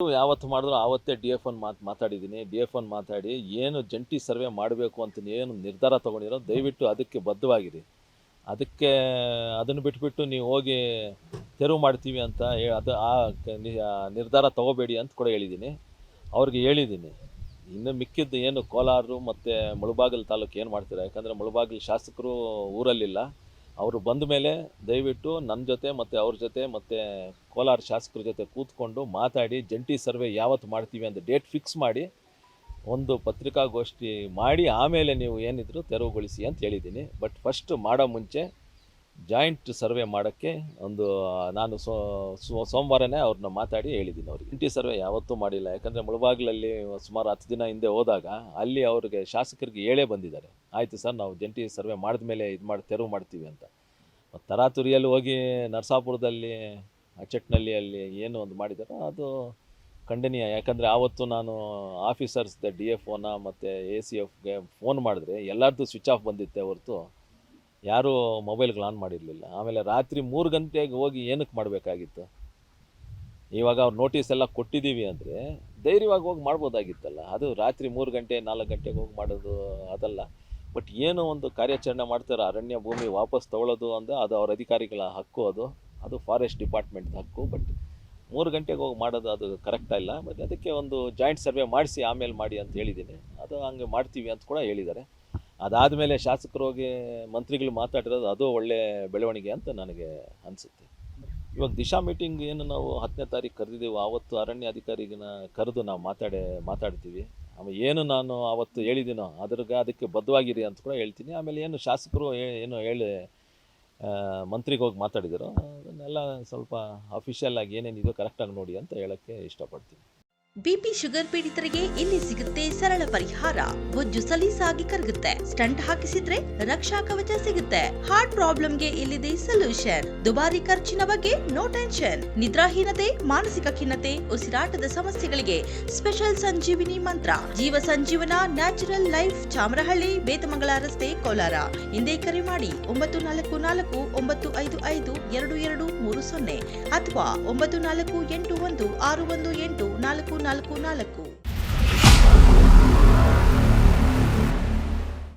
ಯಾವತ್ತು ಮಾಡಿದ್ರು ಆವತ್ತೇ D F one ಮಾತು ಮಾತಾಡಿದ್ದೀನಿ. ಡಿ ಎಫ್ ಒನ್ ಮಾತಾಡಿ ಏನು ಜಂಟಿ ಸರ್ವೆ ಮಾಡಬೇಕು ಅಂತ ಏನು ನಿರ್ಧಾರ ತೊಗೊಂಡಿರೋ ದಯವಿಟ್ಟು ಅದಕ್ಕೆ ಬದ್ಧವಾಗಿರಿ. ಅದಕ್ಕೆ ಅದನ್ನು ಬಿಟ್ಬಿಟ್ಟು ನೀವು ಹೋಗಿ ತೆರವು ಮಾಡ್ತೀವಿ ಅಂತ ಅದು ಆ ನಿರ್ಧಾರ ತಗೋಬೇಡಿ ಅಂತ ಕೂಡ ಹೇಳಿದ್ದೀನಿ. ಅವ್ರಿಗೆ ಹೇಳಿದ್ದೀನಿ. ಇನ್ನು ಮಿಕ್ಕಿದ್ದು ಏನು ಕೋಲಾರು ಮತ್ತು ಮುಳಬಾಗಿಲು ತಾಲೂಕು ಏನು ಮಾಡ್ತೀರಾ? ಯಾಕಂದರೆ ಮುಳಬಾಗಿಲು ಶಾಸಕರು ಊರಲ್ಲಿಲ್ಲ. ಅವರು ಬಂದ ಮೇಲೆ ದಯವಿಟ್ಟು ನನ್ನ ಜೊತೆ ಮತ್ತು ಅವ್ರ ಜೊತೆ ಮತ್ತು ಕೋಲಾರ ಶಾಸಕರ ಜೊತೆ ಕೂತ್ಕೊಂಡು ಮಾತಾಡಿ, ಜಂಟಿ ಸರ್ವೆ ಯಾವತ್ತು ಮಾಡ್ತೀವಿ ಅಂತ ಡೇಟ್ ಫಿಕ್ಸ್ ಮಾಡಿ, ಒಂದು ಪತ್ರಿಕಾಗೋಷ್ಠಿ ಮಾಡಿ, ಆಮೇಲೆ ನೀವು ಏನಿದ್ರು ತೆರವುಗೊಳಿಸಿ ಅಂತ ಹೇಳಿದ್ದೀನಿ. ಬಟ್ ಫಸ್ಟ್ ಮಾಡೋ ಮುಂಚೆ ಜಾಯಿಂಟ್ ಸರ್ವೆ ಮಾಡೋಕ್ಕೆ ಒಂದು, ನಾನು ಸೋ ಸೋಮವಾರನೇ ಅವ್ರನ್ನ ಮಾತಾಡಿ ಹೇಳಿದ್ದೀನಿ ಅವ್ರಿಗೆ. ಜಂಟಿ ಸರ್ವೆ ಯಾವತ್ತೂ ಮಾಡಿಲ್ಲ. ಯಾಕಂದರೆ ಮುಳಬಾಗಿಲಲ್ಲಿ ಸುಮಾರು ಹತ್ತು ದಿನ ಹಿಂದೆ ಹೋದಾಗ ಅಲ್ಲಿ ಅವ್ರಿಗೆ ಶಾಸಕರಿಗೆ ಹೇಳೇ ಬಂದಿದ್ದಾರೆ. ಆಯಿತು ಸರ್, ನಾವು ಜಂಟಿ ಸರ್ವೆ ಮಾಡಿದ ಮೇಲೆ ಇದು ಮಾಡಿ ತೆರವು ಮಾಡ್ತೀವಿ ಅಂತ. ತರಾತುರಿಯಲ್ಲಿ ಹೋಗಿ ನರಸಾಪುರದಲ್ಲಿ ಅಚ್ಚಟ್ನಳ್ಳಿಯಲ್ಲಿ ಏನು ಒಂದು ಮಾಡಿದಾರೋ ಅದು ಖಂಡನೀಯ. ಯಾಕಂದರೆ ಆವತ್ತು ನಾನು ಆಫೀಸರ್ಸ್ ಡಿ ಎಫ್ ಒನ ಮತ್ತು ಎ ಸಿ ಎಫ್ಗೆ ಫೋನ್ ಮಾಡಿದ್ರೆ ಎಲ್ಲರದ್ದು ಸ್ವಿಚ್ ಆಫ್ ಬಂದಿತ್ತೆ ಹೊರತು. ಯಾರೂ ಮೊಬೈಲ್ಗಳು ಆನ್ ಮಾಡಿರಲಿಲ್ಲ. ಆಮೇಲೆ ರಾತ್ರಿ ಮೂರು ಗಂಟೆಗೆ ಹೋಗಿ ಏನಕ್ಕೆ ಮಾಡಬೇಕಾಗಿತ್ತು? ಇವಾಗ ಅವ್ರು ನೋಟಿಸ್ ಎಲ್ಲ ಕೊಟ್ಟಿದ್ದೀವಿ ಅಂದರೆ ಧೈರ್ಯವಾಗಿ ಹೋಗಿ ಮಾಡ್ಬೋದಾಗಿತ್ತಲ್ಲ. ಅದು ರಾತ್ರಿ ಮೂರು ಗಂಟೆ, ನಾಲ್ಕು ಗಂಟೆಗೆ ಹೋಗಿ ಮಾಡೋದು ಅದಲ್ಲ. ಬಟ್ ಏನೋ ಒಂದು ಕಾರ್ಯಾಚರಣೆ ಮಾಡ್ತಾರೆ, ಅರಣ್ಯ ಭೂಮಿ ವಾಪಸ್ ತಗೊಳ್ಳೋದು ಅಂದರೆ ಅದು ಅವ್ರ ಅಧಿಕಾರಿಗಳ ಹಕ್ಕು ಅದು. ಅದು ಫಾರೆಸ್ಟ್ ಡಿಪಾರ್ಟ್ಮೆಂಟ್ ಹಕ್ಕು ಬಟ್ ಮೂರು ಗಂಟೆಗೆ ಹೋಗಿ ಮಾಡೋದು ಅದು ಕರೆಕ್ಟ್ ಇಲ್ಲ. ಮತ್ತು ಅದಕ್ಕೆ ಒಂದು ಜಾಯಿಂಟ್ ಸರ್ವೆ ಮಾಡಿಸಿ, ಆಮೇಲೆ ಮಾಡಿ ಅಂತ ಹೇಳಿದ್ದೀನಿ. ಅದು ಹಂಗೆ ಮಾಡ್ತೀವಿ ಅಂತ ಕೂಡ ಹೇಳಿದ್ದಾರೆ. ಅದಾದಮೇಲೆ ಶಾಸಕರು ಹೋಗಿ ಮಂತ್ರಿಗಳು ಮಾತಾಡಿರೋದು ಅದು ಒಳ್ಳೆ ಬೆಳವಣಿಗೆ ಅಂತ ನನಗೆ ಅನಿಸುತ್ತೆ. ಇವಾಗ ದಿಶಾ ಮೀಟಿಂಗ್ ಏನು ನಾವು ಹತ್ತನೇ ತಾರೀಕು ಕರೆದಿದ್ದೀವಿ ಆವತ್ತು ಅರಣ್ಯ ಅಧಿಕಾರಿಗಿನ ಕರೆದು ನಾವು ಮಾತಾಡೇ, ಮಾತಾಡ್ತೀವಿ. ಆಮೇಲೆ ಏನು ನಾನು ಆವತ್ತು ಹೇಳಿದ್ದೀನೋ ಅದ್ರಾಗ ಅದಕ್ಕೆ ಬದ್ಧವಾಗಿರಿ ಅಂತ ಕೂಡ ಹೇಳ್ತೀನಿ. ಆಮೇಲೆ ಏನು ಶಾಸಕರು ಏನು ಹೇಳಿ ಮಂತ್ರಿಗೆ ಹೋಗಿ ಮಾತಾಡಿದರು, ಅದನ್ನೆಲ್ಲ ಸ್ವಲ್ಪ ಅಫಿಷಿಯಲ್ ಆಗಿ ಏನೇನಿದೆಯೋ ಕರೆಕ್ಟಾಗಿ ನೋಡಿ ಅಂತ ಹೇಳೋಕ್ಕೆ ಇಷ್ಟಪಡ್ತೀನಿ. ಬಿಪಿ ಶುಗರ್ ಪೀಡಿತರಿಗೆ ಇಲ್ಲಿ ಸಿಗುತ್ತೆ ಸರಳ ಪರಿಹಾರ. ಬೊಜ್ಜು ಸಲೀಸಾಗಿ ಕರಗುತ್ತೆ. ಸ್ಟಂಟ್ ಹಾಕಿಸಿದ್ರೆ ರಕ್ಷಾ ಕವಚ ಸಿಗುತ್ತೆ. ಹಾರ್ಟ್ ಪ್ರಾಬ್ಲಮ್ಗೆ ಇಲ್ಲಿದೆ ಸೊಲ್ಯೂಷನ್. ದುಬಾರಿ ಖರ್ಚಿನ ಬಗ್ಗೆ ನೋ ಟೆನ್ಷನ್. ನಿದ್ರಾಹೀನತೆ, ಮಾನಸಿಕ ಖಿನ್ನತೆ, ಉಸಿರಾಟದ ಸಮಸ್ಯೆಗಳಿಗೆ ಸ್ಪೆಷಲ್ ಸಂಜೀವಿನಿ ಮಂತ್ರ. ಜೀವ ಸಂಜೀವನ ನ್ಯಾಚುರಲ್ ಲೈಫ್, ಚಾಮರಹಳ್ಳಿ, ಬೇತಮಂಗಲ ರಸ್ತೆ, ಕೋಲಾರ. ಹಿಂದೆ ಕರೆ ಮಾಡಿ, ಒಂಬತ್ತು ನಾಲ್ಕು ನಾಲ್ಕು, ಒಂಬತ್ತು ಐದು ಐದು, ಎರಡು ಎರಡು ಮೂರು ಸೊನ್ನೆ ಅಥವಾ ಒಂಬತ್ತು ನಾಲ್ಕು ಎಂಟು ಒಂದು ಆರು ಒಂದು ಎಂಟು ನಾಲ್ಕು ನಾಲ್ಕು ನಾಲ್ಕು.